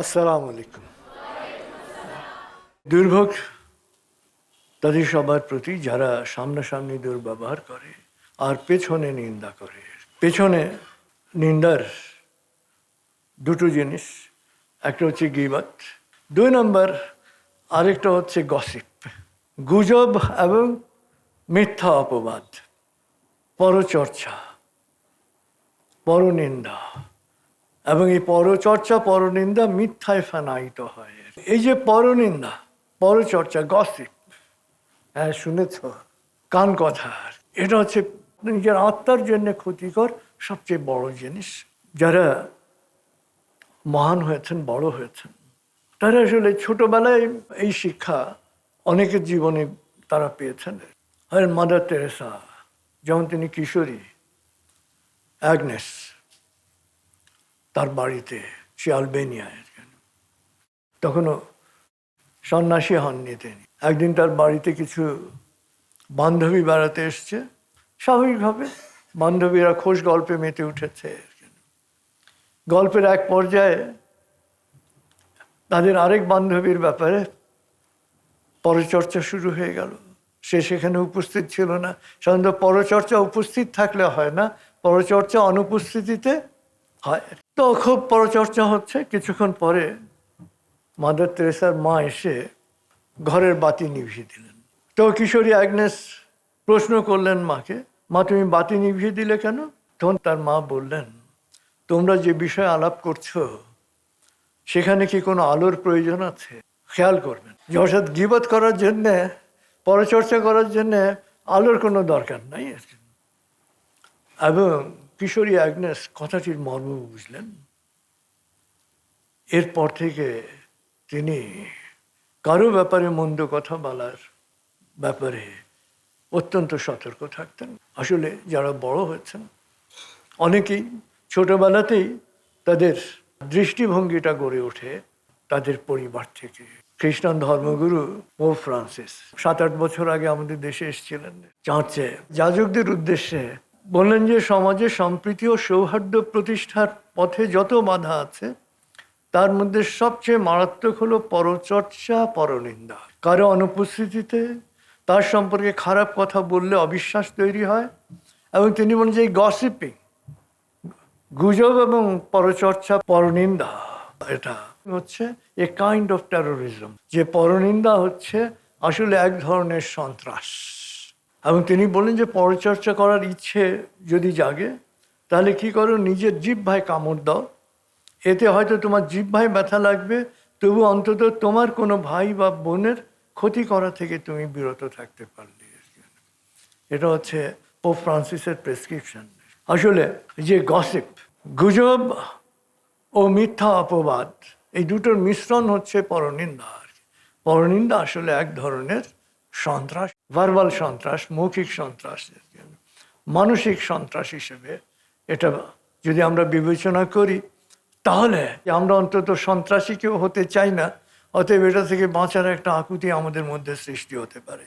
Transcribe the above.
আসসালামু আলাইকুম। দুর্ভোগ তাদের সবার প্রতি যারা সামনাসামনি দুর্ব্যবহার করে আর পেছনে নিন্দা করে। পেছনে নিন্দার দুটো জিনিস, একটা হচ্ছে গিবাত, দুই নম্বর আরেকটা হচ্ছে গসিপ গুজব এবং মিথ্যা অপবাদ, পরচর্চা, পরনিন্দা। এবং এই পরচর্চা, পরনিন্দা মিথ্যায় ফানায়িত হয়। এই যে পরনিন্দা, পরচর্চা গসিপ হ্যাঁ শুনেছ? কান কথা। এটা হচ্ছে নিজের আত্মার জন্য ক্ষতিকর সবচেয়ে বড় জিনিস। যারা মহান হয়েছেন, বড় হয়েছেন, তারা আসলে ছোটবেলায় এই শিক্ষা অনেকের জীবনে তারা পেয়েছেন। আর মাদার তেরেসা যেমন তিনি কিশোরী, অ্যাগনেস তার বাড়িতে, সে আলবেনিয়ায় তখনও সন্ন্যাসী হননি তিনি। একদিন তার বাড়িতে কিছু বান্ধবী বেড়াতে এসছে। স্বাভাবিকভাবে বান্ধবীরা খোশ গল্পে মেতে উঠেছে গল্পের এক পর্যায়ে তাদের আরেক বান্ধবীর ব্যাপারে পরচর্চা শুরু হয়ে গেল। সে সেখানে উপস্থিত ছিল না। সাধারণত পরচর্চা উপস্থিত থাকলে হয় না। পরচর্চা অনুপস্থিতিতে হয়। তো খুব পরচর্চা হচ্ছে। কিছুক্ষণ পরে মাদার তেরেসার মা এসে ঘরের বাতি নিভিয়ে দিলেন। তো কিশোরী অ্যাগনেস প্রশ্ন করলেন মাকে, মা, তুমি বাতি নিভিয়ে দিলে কেন? তখন তার মা বললেন, তোমরা যে বিষয়ে আলাপ করছ, সেখানে কি কোনো আলোর প্রয়োজন আছে? খেয়াল করবেন যে অর্থাৎ গিবত করার জন্যে, পরচর্চা করার জন্যে আলোর কোনো দরকার নাই এবং কিশোরী অ্যাগনেস কথাটির মর্ম বুঝলেন? এরপর থেকে তিনি কারও ব্যাপারে মন্দ কথা বলার ব্যাপারে অত্যন্ত সতর্ক থাকতেন। আসলে যারা বড় হয়েছেন, অনেকেই ছোটবেলাতেই তাদের দৃষ্টিভঙ্গিটা গড়ে ওঠে তাদের পরিবার থেকে। খ্রিস্টান ধর্মগুরু ও ফ্রান্সিস, সাত আট বছর আগে আমাদের দেশে এসেছিলেন। চাঁচে যাজকদের উদ্দেশ্যে বললেন যে সমাজে সম্প্রীতি ও সৌহার্দ্য প্রতিষ্ঠার পথে যত বাধা আছে, তার মধ্যে সবচেয়ে মারাত্মক হলো পরচর্চা, পরনিন্দা। কারও অনুপস্থিতিতে তার সম্পর্কে খারাপ কথা বললে অবিশ্বাস তৈরি হয় এবং তিনি বলেন যে গসিপিং গুজব এবং পরচর্চা, পরনিন্দা, এটা হচ্ছে এ কাইন্ড অফ টেরোরিজম যে পরনিন্দা হচ্ছে আসলে এক ধরনের সন্ত্রাস। এবং তিনি বলেন যে, পরচর্চা করার ইচ্ছে যদি জাগে, তাহলে কি করো, নিজের জিভ কামড় দাও। এতে হয়তো তোমার জিহ্বায় ব্যথা লাগবে, তবু অন্তত তোমার কোনো ভাই বা বোনের ক্ষতি করা থেকে তুমি বিরত থাকতে পারলে। এটা হচ্ছে পোপ ফ্রান্সিসের প্রেসক্রিপশন আসলে যে গসিপ গুজব ও মিথ্যা অপবাদ, এই দুটোর মিশ্রণ হচ্ছে পরনিন্দা আর পরনিন্দা আসলে এক ধরনের সন্ত্রাস ভার্বাল সন্ত্রাস, মৌখিক সন্ত্রাস, মানসিক সন্ত্রাস হিসেবে এটা যদি আমরা বিবেচনা করি, তাহলে আমরা অন্তত সন্ত্রাসী কেউ হতে চাই না, অতএব এটা থেকে বাঁচার একটা আকুতি আমাদের মধ্যে সৃষ্টি হতে পারে।